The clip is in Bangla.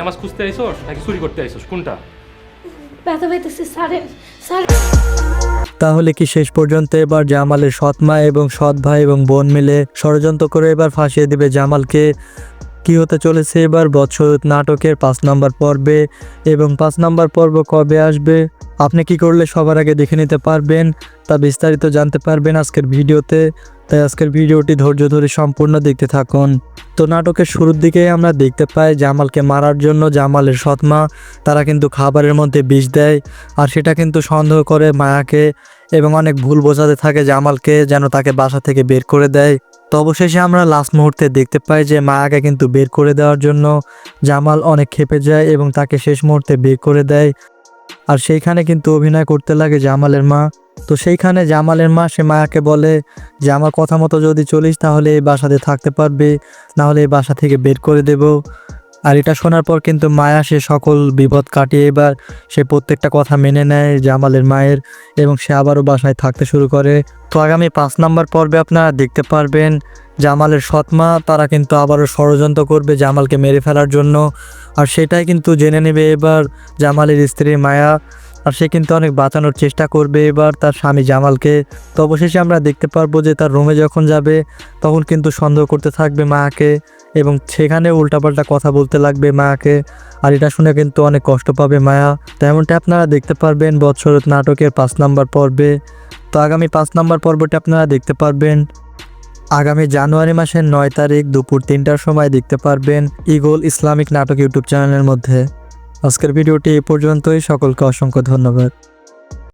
নামাজ খুঁজতে আইসোস নাকি চুরি করতে আইসোস? কোনটা? ব্যথা পাইতেছে স্যারের স্যার। তাহলে কি শেষ পর্যন্ত এবার জামালের সৎ মা এবং সৎ ভাই এবং বোন মিলে ষড়যন্ত্র করে এবার ফাঁসিয়ে দিবে জামালকে? কি হতে চলেছে এবার বৎসর নাটকের পাঁচ নম্বর পর্বে? এবং পাঁচ নম্বর পর্ব কবে আসবে? আপনি কি করলে সবার আগে দেখে নিতে পারবেন তা বিস্তারিত জানতে পারবেন আজকের ভিডিওতে। তাই আজকের ভিডিওটি ধৈর্য ধরে সম্পূর্ণ দেখতে থাকুন। তো নাটকের শুরুর দিকেই আমরা দেখতে পাই জামালকে মারার জন্য জামালের সৎমা, তারা কিন্তু খাবারের মধ্যে বিষ দেয় আর সেটা কিন্তু সন্দেহ করে মায়াকে এবং অনেক ভুল বোঝাতে থাকে জামালকে যেন তাকে বাসা থেকে বের করে দেয়। তো অবশেষে আমরা লাস্ট মুহূর্তে দেখতে পাই যে মায়াকে কিন্তু বের করে দেওয়ার জন্য জামাল অনেক ক্ষেপে যায় এবং তাকে শেষ মুহূর্তে বের করে দেয়। আর সেইখানে কিন্তু অভিনয় করতে লাগে জামালের মা। তো সেইখানে জামালের মা, সে মায়াকে বলে যে, আমার কথা মতো যদি চলিস, তাহলে এই বাসাতে থাকতে পারবে, নাহলে এই বাসা থেকে বের করে দেব। আর এটা শোনার পর কিন্তু মায়া, সে সকল বিপদ কাটিয়ে এবার সে প্রত্যেকটা কথা মেনে নেয় জামালের মায়ের এবং সে আবারও বাসায় থাকতে শুরু করে। তো আগামী পাঁচ নাম্বার পর্বে আপনারা দেখতে পারবেন জামালের সৎমা তারা কিন্তু আবারও ষড়যন্ত্র করবে জামালকে মেরে ফেলার জন্য। আর সেটাই কিন্তু জেনে নেবে এবার জামালের স্ত্রী মায়া। আর সে কিন্তু অনেক বাঁচানোর চেষ্টা করবে এবার তার স্বামী জামালকে। তো অবশেষে আমরা দেখতে পারব যে তার রুমে যখন যাবে, তখন কিন্তু সন্দেহ করতে থাকবে মাকে এবং সেখানে উল্টাপাল্টা কথা বলতে লাগবে মাকে আর এটা শুনে কিন্তু অনেক কষ্ট পাবে মায়া। তেমনটা আপনারা দেখতে পারবেন বৎসরত নাটকের পাঁচ নাম্বার পর্বে। তো আগামী পাঁচ নাম্বার পর্বটি আপনারা দেখতে পারবেন। আগামী জানুয়ারি মাসের নয় তারিখ দুপুর তিনটার সময় দেখতে পারবেন ইগল ইসলামিক নাটক ইউটিউব চ্যানেলের মধ্যে। আজকের ভিডিওটি এ পর্যন্তই। সকলকে অসংখ্য ধন্যবাদ।